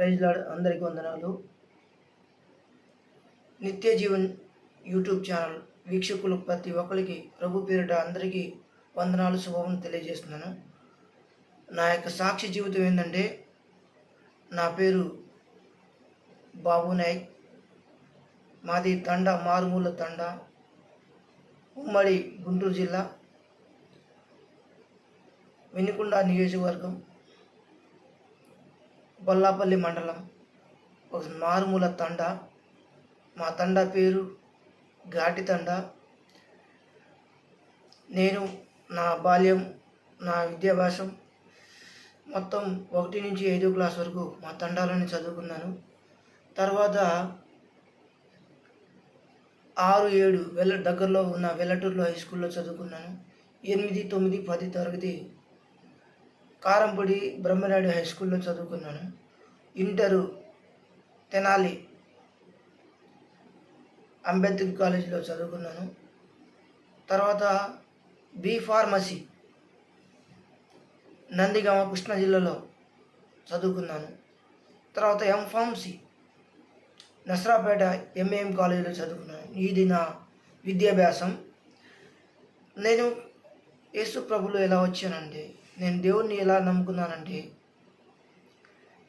Praise lord అందరికీ వందనాలు. నిత్య జీవన్ యూట్యూబ్ ఛానల్ వీక్షకులు ప్రతి ఒక్కరికి ప్రభు పేరిట అందరికీ వందనాలు శుభం తెలియజేస్తున్నాను. నా యొక్క సాక్షి జీవితం ఏంటంటే నా పేరు బాబు నాయక్. మాది తండ మారుమూల తండ ఉమ్మడి గుంటూరు జిల్లా వినుకొండ నియోజకవర్గం. బొల్లాపల్లి మండలం ఒక మారుమూల తండ. మా తండ పేరు ఘాటి తండ. నేను నా బాల్యం నా విద్యాభ్యాసం మొత్తం ఒకటి నుంచి ఐదో క్లాస్ వరకు మా తండాలోనే చదువుకున్నాను. తర్వాత ఆరు ఏడు వెల్ల దగ్గరలో ఉన్న వెల్లటూరులో హై స్కూల్లో చదువుకున్నాను. ఎనిమిది తొమ్మిది పది తరగతి కారంపూడి బ్రహ్మనాయుడు హై స్కూల్లో చదువుకున్నాను. ఇంటరు తెనాలి అంబేద్కర్ కాలేజీలో చదువుకున్నాను. తర్వాత బి ఫార్మసీ నందిగామ కృష్ణా జిల్లాలో చదువుకున్నాను. తర్వాత ఎం ఫార్మసీ నసరాపేట ఎంఏఎం కాలేజీలో చదువుకున్నాను. ఇది నా విద్యాభ్యాసం. నేను యేసు ప్రభులు ఎలా వచ్చానంటే నేను దేవుణ్ణి ఎలా నమ్ముకున్నానంటే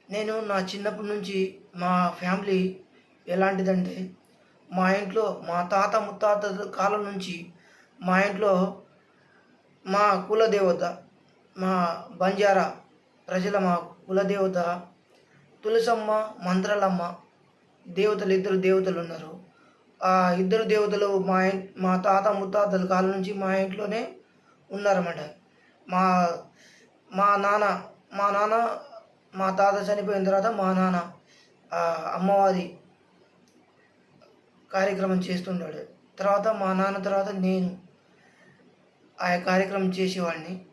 నేను నా చిన్నప్పటి నుంచి మా ఫ్యామిలీ ఎలాంటిదంటే మా ఇంట్లో మా తాత ముత్తాత కాలం నుంచి మా ఇంట్లో మా కులదేవత మా బంజారా ప్రజల మా కులదేవత తులసమ్మ మంత్రాలమ్మ దేవతలు ఇద్దరు దేవతలు ఉన్నారు. ఆ ఇద్దరు దేవతలు మా మా తాత ముత్తాతల కాలం నుంచి మా ఇంట్లోనే ఉన్నారన్నమాట. మా మా నాన్న మా నాన్న మా తాత చనిపోయిన తర్వాత మా నాన్న అమ్మవారి కార్యక్రమం చేస్తుండాడు తర్వాత మా నాన్న తర్వాత నేను ఆ కార్యక్రమం చేసేవాడిని.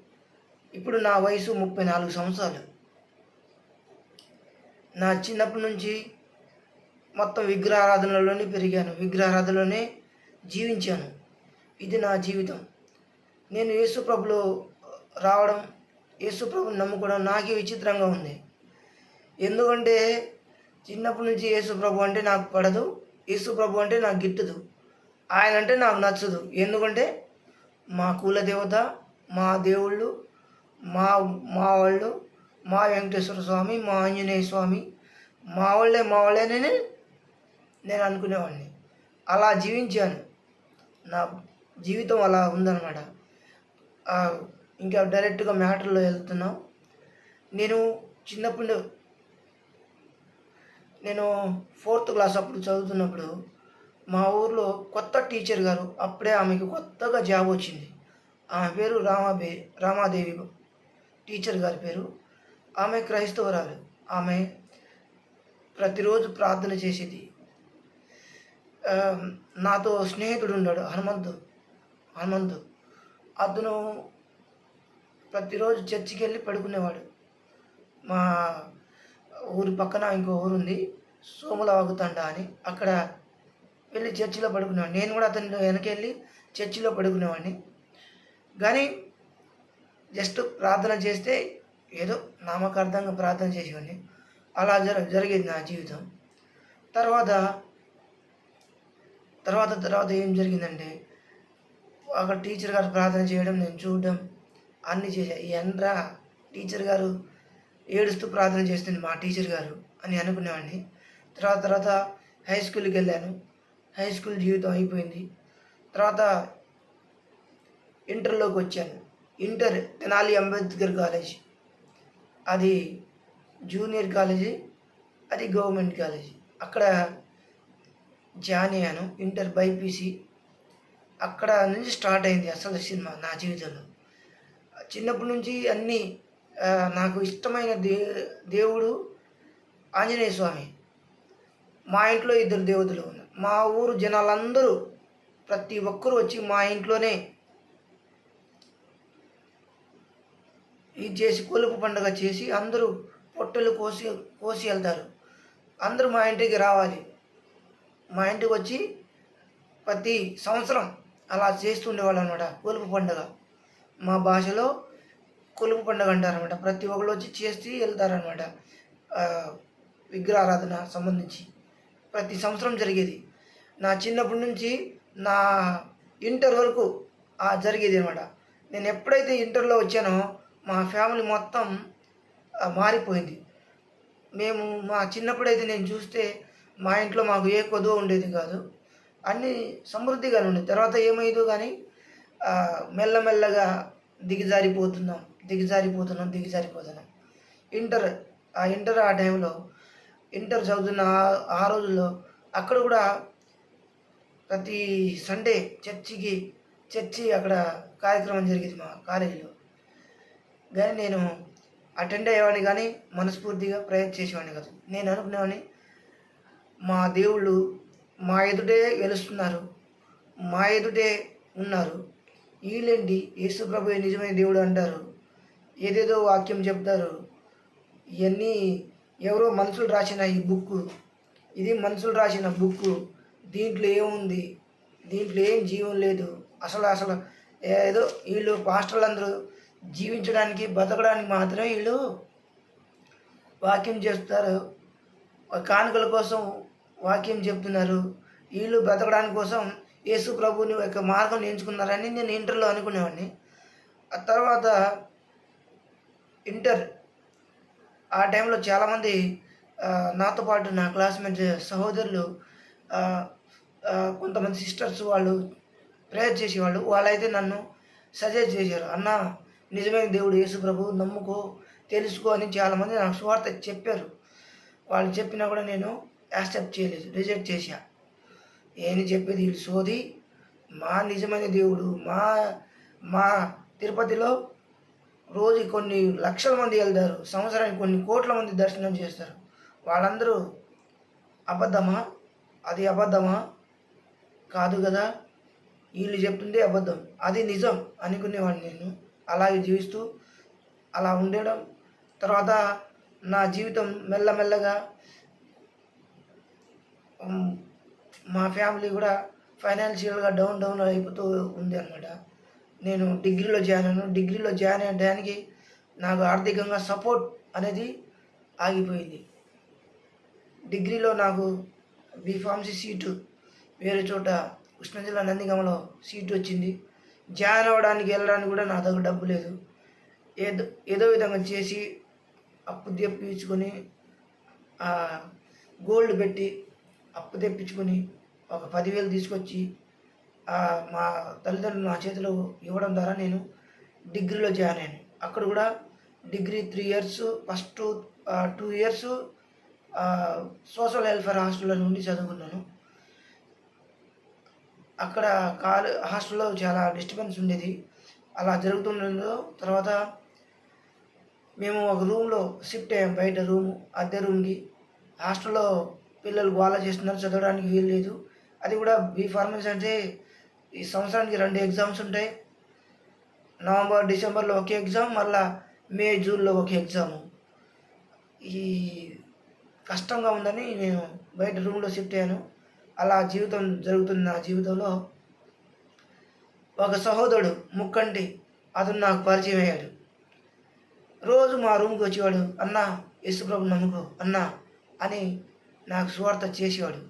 ఇప్పుడు నా వయసు ముప్పై నాలుగు సంవత్సరాలు. నా చిన్నప్పటి నుంచి మొత్తం విగ్రహారాధనలోనే పెరిగాను. విగ్రహారాధనలోనే జీవించాను. ఇది నా జీవితం. నేను యేసు ప్రభులో రావడం యేసుప్రభుని నమ్ముకోవడం నాకే విచిత్రంగా ఉంది. ఎందుకంటే చిన్నప్పటి నుంచి యేసుప్రభు అంటే నాకు పడదు యేసుప్రభు అంటే నాకు గిట్టదు ఆయన అంటే నాకు నచ్చదు. ఎందుకంటే మా కుల దేవత మా దేవుళ్ళు మా మా వాళ్ళు మా వెంకటేశ్వర స్వామి మా ఆంజనేయ స్వామి మా వాళ్ళే మా వాళ్ళేనని నేను అనుకునేవాడిని. అలా జీవించాను. నా జీవితం అలా ఉందన్నమాట. ఇంకా డైరెక్ట్గా మ్యాటర్లో వెళ్తున్నాం. నేను చిన్నప్పుడు నేను ఫోర్త్ క్లాస్ అప్పుడు చదువుతున్నప్పుడు మా ఊర్లో కొత్త టీచర్ గారు అప్పుడే ఆమెకి కొత్తగా జాబ్ వచ్చింది. ఆమె పేరు రామాబే రామాదేవి టీచర్ గారి పేరు. ఆమె క్రైస్తవరాలు. ఆమె ప్రతిరోజు ప్రార్థన చేసేది. నాతో స్నేహితుడు ఉన్నాడు హనుమంతు హనుమంతు. అతను ప్రతిరోజు చర్చికి వెళ్ళి పడుకునేవాడు. మా ఊరి పక్కన ఇంకో ఊరు ఉంది సోములవాగుతండ అని. అక్కడ వెళ్ళి చర్చిలో పడుకునేవాడిని. నేను కూడా అతని వెనకెళ్ళి చర్చిలో పడుకునేవాడిని. కానీ జస్ట్ ప్రార్థన చేస్తే ఏదో నామకార్థంగా ప్రార్థన చేసేవాడిని. అలా జర జరిగేది నా జీవితం. తర్వాత తర్వాత తర్వాత ఏం జరిగిందంటే అక్కడ టీచర్ గారు ప్రార్థన చేయడం నేను చూడడం అన్నీ చేశా. ఎన్రా టీచర్ గారు ఏడుస్తూ ప్రార్థన చేస్తుంది మా టీచర్ గారు అని అనుకునేవాడిని. తర్వాత తర్వాత హై స్కూల్కి వెళ్ళాను. హై స్కూల్ జీవితం అయిపోయింది. తర్వాత ఇంటర్లోకి వచ్చాను. Inter Tenali Ambedkar college. అది జూనియర్ కాలేజీ అది గవర్నమెంట్ కాలేజీ. అక్కడ జాయిన్ అయ్యాను. Inter BiPC. అక్కడ నుంచి స్టార్ట్ అయింది అసలు సినిమా నా జీవితంలో. చిన్నప్పటి నుంచి అన్నీ నాకు ఇష్టమైన దే దేవుడు ఆంజనేయ స్వామి. మా ఇంట్లో ఇద్దరు దేవతలు ఉన్నారు. మా ఊరు జనాలందరూ ప్రతి ఒక్కరూ వచ్చి మా ఇంట్లోనే ఇది చేసి కొలుపు పండుగ చేసి అందరూ పొట్టెలు కోసి కోసి వెళ్తారు. అందరూ మా ఇంటికి రావాలి. మా ఇంటికి వచ్చి ప్రతి సంవత్సరం అలా చేస్తుండేవాళ్ళు అనమాట కొలుపు పండుగ. మా భాషలో కొలుపు పండుగ అంటారనమాట. ప్రతి ఒక్కళ్ళు వచ్చి చేసి వెళ్తారనమాట. విగ్రహారాధన సంబంధించి. ప్రతి సంవత్సరం జరిగేది. నా చిన్నప్పటి నుంచి నా ఇంటర్ వరకు జరిగేది అనమాట. నేను ఎప్పుడైతే ఇంటర్లో వచ్చానో మా ఫ్యామిలీ మొత్తం మారిపోయింది. మేము మా చిన్నప్పుడైతే నేను చూస్తే మా ఇంట్లో మాకు ఏ కొదువు ఉండేది కాదు. అన్నీ సమృద్ధిగానే ఉండేది తర్వాత ఏమైందో కానీ మెల్లమెల్లగా దిగజారిపోతున్నాం దిగజారిపోతున్నాం దిగజారిపోతున్నాం. ఇంటర్ ఆ ఇంటర్ ఆ టైంలో ఇంటర్ చదువుతున్న ఆ- రోజుల్లో అక్కడ కూడా ప్రతి సండే చర్చికి చర్చి అక్కడ కార్యక్రమం జరిగేది మా కాలేజీలో. కానీ నేను అటెండ్ అయ్యేవాడిని కానీ మనస్ఫూర్తిగా ప్రయత్నం చేసేవాడిని కాదు. నేను అనుకునేవాడిని మా దేవుళ్ళు మా ఎదుటే వెలుస్తున్నారు మా ఎదుటే ఉన్నారు. వీళ్ళేంటి? యేసు ప్రభు నిజమైన దేవుడు అంటారు. ఏదేదో వాక్యం చెప్తారు. ఇవన్నీ ఎవరో మనుషులు రాసిన ఈ బుక్ ఇది మనుషులు రాసిన బుక్ దీంట్లో ఏముంది? దీంట్లో ఏం జీవం లేదు. అసలు అసలు ఏదో వీళ్ళు పాస్టర్లు అందరూ జీవించడానికి బతకడానికి మాత్రమే వీళ్ళు వాక్యం చేస్తారు కానుకల కోసం వాక్యం చెప్తున్నారు. వీళ్ళు బ్రతకడానికి కోసం యేసు ప్రభుని యొక్క మార్గం ఎంచుకున్నారని నేను ఇంటర్లో అనుకునేవాడిని. ఆ తర్వాత ఇంటర్ ఆ టైంలో చాలామంది నాతో పాటు నా క్లాస్మేట్ సహోదరులు కొంతమంది సిస్టర్స్ వాళ్ళు ప్రేయర్ చేసేవాళ్ళు. వాళ్ళైతే నన్ను సజెస్ట్ చేశారు అన్న నిజమైన దేవుడు యేసు ప్రభు నమ్ముకో తెలుసుకో అని చాలామంది నాకు సువార్త చెప్పారు. వాళ్ళు చెప్పినా కూడా నేను యాక్సెప్ట్ చేయలేదు రిజెక్ట్ చేశా. ఏంది చెప్పేది వీళ్ళు సోది. మా నిజమైన దేవుడు మా మా తిరుపతిలో రోజు కొన్ని లక్షల మంది వెళ్తారు సంవత్సరానికి కొన్ని కోట్ల మంది దర్శనం చేస్తారు. వాళ్ళందరూ అబద్ధమా? అది అబద్ధమా? కాదు కదా. వీళ్ళు చెప్తుందే అబద్ధం. అది నిజం అనుకునేవాడిని నేను. అలాగే జీవిస్తూ అలా ఉండడం. తర్వాత నా జీవితం మెల్లమెల్లగా మా ఫ్యామిలీ కూడా ఫైనాన్షియల్గా డౌన్ డౌన్ అయిపోతూ ఉంది అనమాట నేను డిగ్రీలో జాయిన్ అయ్యాను. డిగ్రీలో జాయిన్ అయ్యడానికి నాకు ఆర్థికంగా సపోర్ట్ అనేది ఆగిపోయింది. డిగ్రీలో నాకు బీఫార్మసీ సీటు వేరే చోట కృష్ణా జిల్లా నందిగామలో సీటు వచ్చింది. జాయిన్ అవ్వడానికి వెళ్ళడానికి కూడా నా దగ్గర డబ్బు లేదు. ఏదో ఏదో విధంగా చేసి అప్పు తెప్పించుకొని గోల్డ్ పెట్టి అప్పు తెప్పించుకొని ఒక పదివేలు తీసుకొచ్చి మా తల్లిదండ్రులు నా చేతిలో ఇవ్వడం ద్వారా నేను డిగ్రీలో జాయిన్ అయ్యాను. అక్కడ కూడా degree three years first two years social welfare హాస్టల్లో నుండి చదువుకున్నాను. అక్కడ కాలు హాస్టల్లో చాలా డిస్టర్బెన్స్ ఉండేది. అలా జరుగుతుండడంలో తర్వాత మేము ఒక రూమ్లో షిఫ్ట్ అయ్యాం. బయట రూము అద్దె రూమ్కి. హాస్టల్లో పిల్లలు గోళ చేస్తున్నారు చదవడానికి వీలు లేదు. అది కూడా బీ ఫార్మసీ అంటే ఈ సంవత్సరానికి రెండు ఎగ్జామ్స్ ఉంటాయి. నవంబర్ డిసెంబర్లో ఒక ఎగ్జామ్ మళ్ళా మే జూన్లో ఒక ఎగ్జాము ఈ కష్టంగా ఉందని నేను బయట రూమ్లో షిఫ్ట్ అయ్యాను. అలా జీవితం జరుగుతుంది నా జీవితంలో. ఒక సహోదరుడు ముక్కంటి అతను నాకు పరిచయం అయ్యాడు. రోజు మా రూమ్కి వచ్చేవాడు అన్న యేసుప్రభు నమ్ముకో అన్న అని నాకు స్వార్థ చేసేవాడు.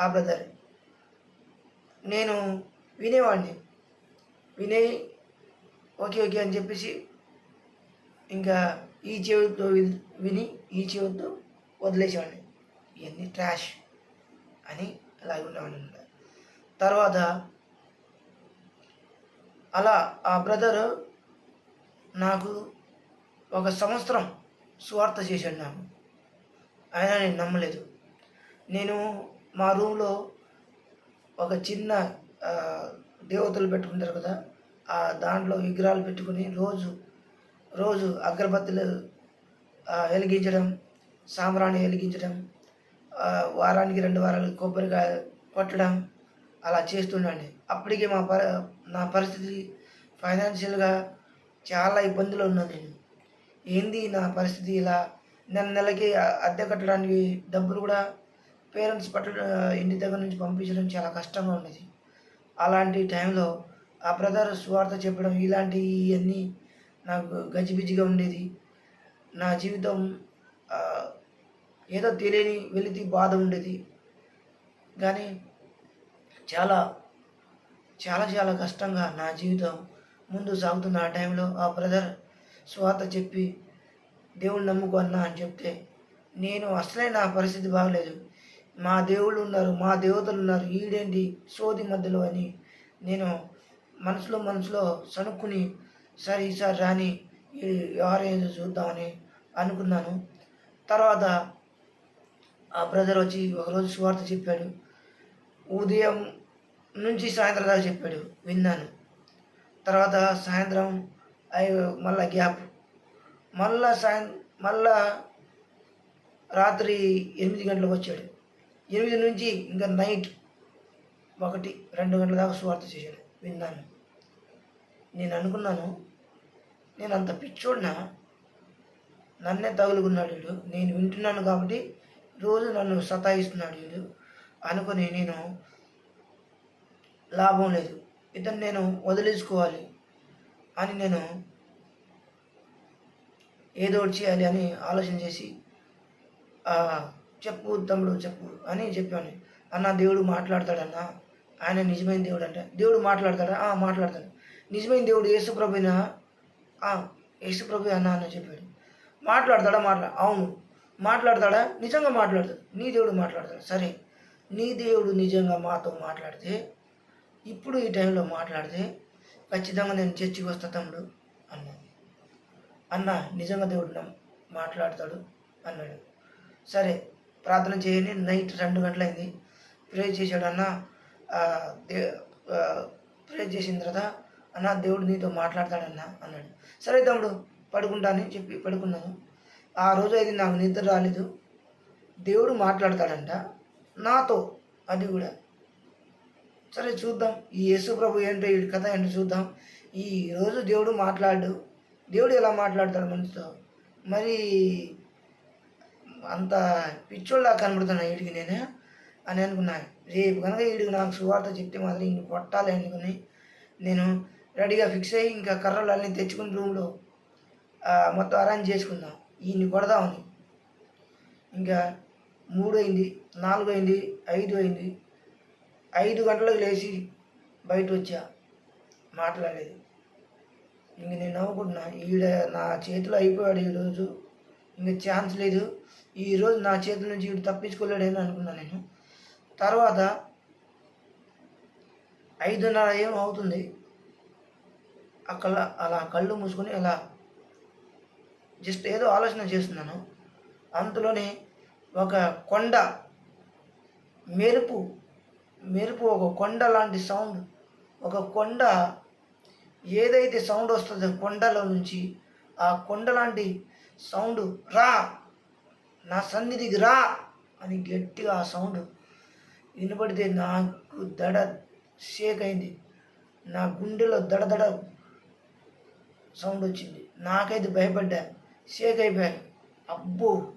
ఆ బ్రదర్ నేను వినేవాడిని. వినే ఓకే ఓకే అని చెప్పేసి ఇంకా ఈ చెవితో విని ఈ చెవితో వదిలేసేవాడిని. ఇవన్నీ ట్రాష్ అని అలాగే ఉండేవాడిని తర్వాత అలా ఆ బ్రదర్ నాకు ఒక సంవత్సరం సువార్త చేశాడు నాకు. అయినా నేను నమ్మలేదు. నేను మా రూమ్లో ఒక చిన్న దేవతలు పెట్టుకుంటారు కదా ఆ దాంట్లో విగ్రహాలు పెట్టుకుని రోజు రోజు అగరబత్తులు వెలిగించడం సాంబ్రాణి వెలిగించడం వారానికి రెండు వారాలు కొబ్బరికాయ కొట్టడం అలా చేస్తుండండి. అప్పటికే మా పరి నా పరిస్థితి ఫైనాన్షియల్గా చాలా ఇబ్బందులు ఉన్నాను నేను ఏంది నా పరిస్థితి ఇలా? నెల నెలకి అద్దె కట్టడానికి డబ్బులు కూడా పేరెంట్స్ పట్ట ఇంటి దగ్గర నుంచి పంపించడం చాలా కష్టంగా ఉండేది. అలాంటి టైంలో ఆ బ్రదర్ స్వార్థ చెప్పడం ఇలాంటివన్నీ నాకు గజిబిజిగా ఉండేది. నా జీవితం ఏదో తెలియని వెలితి బాధ ఉండేది. కానీ చాలా చాలా చాలా కష్టంగా నా జీవితం ముందు సాగుతున్న ఆ టైంలో ఆ బ్రదర్ స్వాత చెప్పి దేవుడు నమ్ముకున్నా అని చెప్తే నేను అసలే నా పరిస్థితి బాగలేదు. మా దేవుళ్ళు ఉన్నారు మా దేవతలు ఉన్నారు ఈడేంటి సోది మధ్యలో అని నేను మనసులో మనసులో సనుక్కుని సరే ఈసారి రాని ఈ ఎవరేదో చూద్దామని అనుకున్నాను. తర్వాత ఆ బ్రదర్ వచ్చి ఒకరోజు సువార్త చెప్పాడు. ఉదయం నుంచి సాయంత్రం దాకా చెప్పాడు విన్నాను. తర్వాత సాయంత్రం అయి మళ్ళా గ్యాప్. మళ్ళా సాయం మళ్ళా రాత్రి ఎనిమిది గంటలకు వచ్చాడు. ఎనిమిది నుంచి ఇంకా నైట్ ఒకటి రెండు గంటల దాకా సువార్త చేశాడు. విన్నాను. నేను అనుకున్నాను నేను అంత పిచ్చోడినా? నన్నే తగులుకున్నాడు వీడు. నేను వింటున్నాను కాబట్టి రోజు నన్ను సతాయిస్తున్నాడు వీడు అనుకుని నేను లాభం లేదు. ఇతను నేను వదిలేసుకోవాలి అని నేను ఏదో చేయాలి అని ఆలోచన చేసి చెప్పు తమ్ముడు చెప్పు అని చెప్పాను అన్న దేవుడు మాట్లాడతాడన్న? ఆయన నిజమైన దేవుడు అంటే. దేవుడు మాట్లాడతాడా? "ఆ, మాట్లాడతాడు. నిజమైన దేవుడు యేసుప్రభునా "ఆ, యేసుప్రభు అన్న అని చెప్పాడు మాట్లాడతాడా? మాట్లా అవును. మాట్లాడతాడా? నిజంగా మాట్లాడతాడు. నీ దేవుడు మాట్లాడతాడు. సరే. నీ దేవుడు నిజంగా మాతో మాట్లాడితే ఇప్పుడు ఈ టైంలో మాట్లాడితే ఖచ్చితంగా నేను చర్చికి వస్తా తమ్ముడు అన్నా అన్న నిజంగా దేవుడు నా మాట్లాడతాడు అన్నాడు. సరే ప్రార్థన చేయండి. నైట్ రెండు గంటలైంది. ప్రే చేశాడు అన్న దే ప్రే చేసిన తర్వాత అన్న దేవుడు నీతో మాట్లాడతాడన్న అన్నాడు. సరే తమ్ముడు పడుకుంటానని చెప్పి పడుకున్నాను. ఆ రోజు అయితే నాకు నిద్ర రాలేదు. దేవుడు మాట్లాడతాడంట నాతో అది కూడా. సరే చూద్దాం. ఈ యేసు ప్రభు ఏంటో ఈ కథ ఏంటో చూద్దాం. ఈ రోజు దేవుడు మాట్లాడు. దేవుడు ఎలా మాట్లాడతాడు మనసుతో మరి అంత పిచ్చోళ్ళ కనబడుతున్నా వీడికి నేను. అని అనుకున్నా. రేపు కనుక వీడికి నాకు సువార్త చెప్తే మాత్రం ఇంక కొట్టాలి అనుకుని నేను రెడీగా ఫిక్స్ అయ్యి ఇంకా కర్రలు అన్నీ తెచ్చుకుని రూమ్లో మొత్తం అరేంజ్ చేసుకుందాం. ఈయన్ని కొడదామని ఇంకా మూడు అయింది నాలుగు అయింది ఐదు అయింది. ఐదు గంటలకు లేచి బయట వచ్చా. మాట్లాడలేదు. ఇంక నేను నవ్వుకుంటున్నా. ఈడ నా చేతిలో అయిపోయాడు ఈరోజు. ఇంక ఛాన్స్ లేదు. ఈరోజు నా చేతుల నుంచి వీడు తప్పించుకోలేడని అనుకున్నాను నేను. తర్వాత ఐదున్నర ఏం అవుతుంది. అక్కడ అలా కళ్ళు మూసుకొని అలా జస్ట్ ఏదో ఆలోచన చేస్తున్నాను. అంతలోనే ఒక కొండ మెరుపు మెరుపు ఒక కొండ లాంటి సౌండ్ ఒక కొండ ఏదైతే సౌండ్ వస్తుందో కొండలో నుంచి ఆ కొండ లాంటి సౌండ్ రా నా సన్నిధికి రా అని గట్టిగా ఆ సౌండ్ వినపడితే నాకు దడ షేక్ అయింది. నా గుండెలో దడదడ సౌండ్ వచ్చింది. నాకైతే భయపడ్డా. షేక్ అయిపోయాను అబ్బో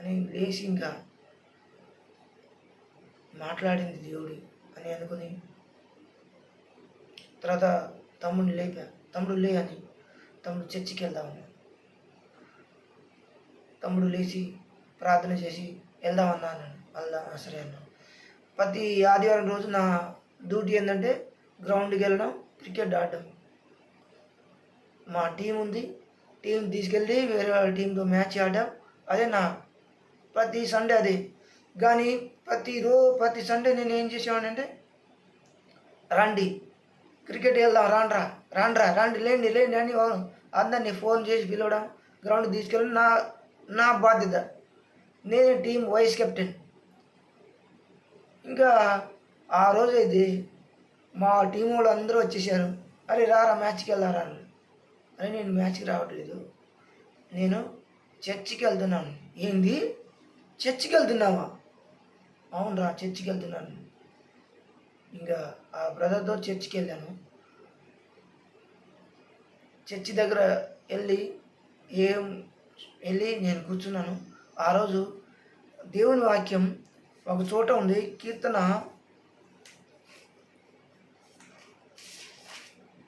అని లేచి ఇంకా మాట్లాడింది దేవుడి అని అనుకుని తర్వాత తమ్ముడిని లేపా. తమ్ముడు లే అని తమ్ముడు చర్చికి వెళ్దామని. తమ్ముడు లేచి ప్రార్థన చేసి వెళ్దామన్నా అన్నాను వెళ్దాం "ఆ, సరే అన్నాను ప్రతి ఆదివారం రోజు నా డ్యూటీ ఏంటంటే గ్రౌండ్కి వెళ్ళడం క్రికెట్ ఆడడం. మా టీం ఉంది. టీం తీసుకెళ్ళి వేరే వాళ్ళ టీంతో మ్యాచ్ ఆడడం అదే నా ప్రతి సండే అదే. కానీ ప్రతి రో ప్రతి సండే నేను ఏం చేసేవాడిని రండి క్రికెట్ వెళ్దాం రాండ్రా రాండ్రా రండి లేండి లేండి అని అందరినీ ఫోన్ చేసి పిలవడం గ్రౌండ్ తీసుకెళ్ళి నా నా బాధ్యత. నేను టీం వైస్ కెప్టెన్. ఇంకా ఆ రోజు అయితే మా టీం వాళ్ళు అందరూ వచ్చేసారు. అరే రారా మ్యాచ్కి వెళ్ళారా అని. అరే నేను మ్యాచ్కి రావట్లేదు. నేను చర్చికి వెళ్తున్నాను. ఏంది? చర్చికి వెళ్తున్నావా? అవునరా చర్చికి వెళ్తున్నాను. ఇంకా ఆ బ్రదర్తో చర్చికి వెళ్ళాను. చర్చి దగ్గర వెళ్ళి ఏం వెళ్ళి నేను కూర్చున్నాను. ఆ రోజు దేవుని వాక్యం ఒక చోట ఉంది. కీర్తన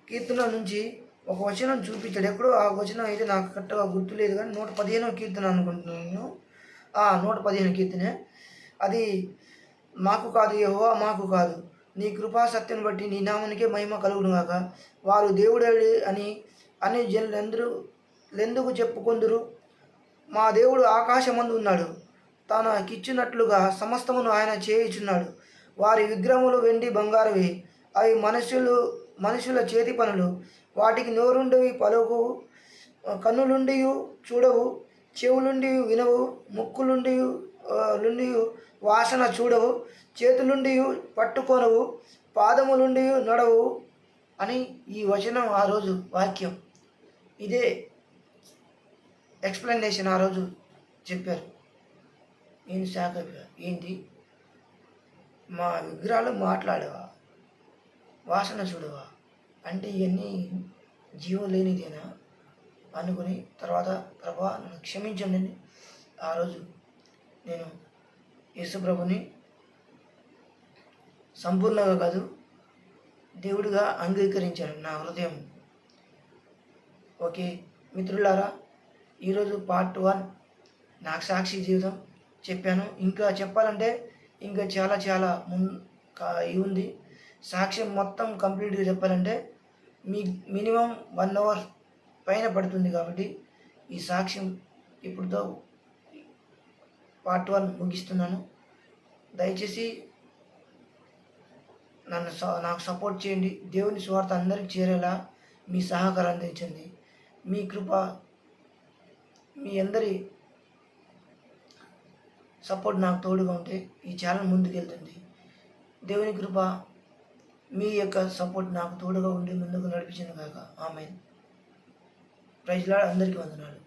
కీర్తన నుంచి ఒక వచనం చూపించాడు. ఎక్కడో ఆ వచనం అయితే నాకు కరెక్ట్గా గుర్తులేదు కానీ నూట పదిహేనో కీర్తన అనుకుంటున్నాను. ఆ, నూట పదిహేను కీర్తనే. అది మాకు కాదు యెహోవా మాకు కాదు. నీ కృపా సత్యం బట్టి నీ నామానికే మహిమ కలుగును కాక వారు దేవుడే అని అన్ని జనులందరూ లెందుకు చెప్పుకొందురు. మా దేవుడు ఆకాశమందు ఉన్నాడు. తనకిచ్చినట్లుగా సమస్తమును ఆయన చేయుచున్నాడు. వారి విగ్రహములు వెండి బంగారవి. అవి మనుషులు మనుషుల చేతి పనులు. వాటికి నోరుండవి పలుకు కన్నులుండి చూడవు చెవులుండి వినవు ముక్కులుండి లుండి వాసన చూడవు చేతులుండి పట్టుకొనవు పాదములుండి నడవు అని ఈ వచనం ఆ రోజు వాక్యం. ఇదే ఎక్స్ప్లెనేషన్ ఆ రోజు చెప్పారు. నేను శాఖ ఏంటి మా విగ్రహాలు మాట్లాడవా? వాసన చూడవా? అంటే ఇవన్నీ జీవం లేనిదేనా? అనుకుని తర్వాత ప్రభా నన్ను క్షమించండి ఆ రోజు నేను యేసుప్రభుని సంపూర్ణంగా కాదు దేవుడిగా అంగీకరించాను నా హృదయం. ఓకే మిత్రులారా ఈరోజు పార్ట్ వన్ నాకు సాక్షి జీవితం చెప్పాను. ఇంకా చెప్పాలంటే ఇంకా చాలా చాలా మున్ ఉంది. సాక్ష్యం మొత్తం కంప్లీట్గా చెప్పాలంటే మీ మినిమం వన్ అవర్ పైన పడుతుంది కాబట్టి ఈ సాక్ష్యం ఇప్పుడుతో పార్ట్ వన్ ముగిస్తున్నాను. దయచేసి నన్ను స- నాకు సపోర్ట్ చేయండి. దేవుని స్వార్థ అందరికి చేరేలా మీ సహకారం అందించండి. మీ కృప మీ అందరి సపోర్ట్ నాకు తోడుగా ఉంటే ఈ ఛానల్ ముందుకెళ్తుంది. దేవుని కృప మీ యొక్క సపోర్ట్ నాకు తోడుగా ఉండి ముందుకు నడిపించింది కాక ఆమె ప్రైజ్లా అందరికీ వందనాలు.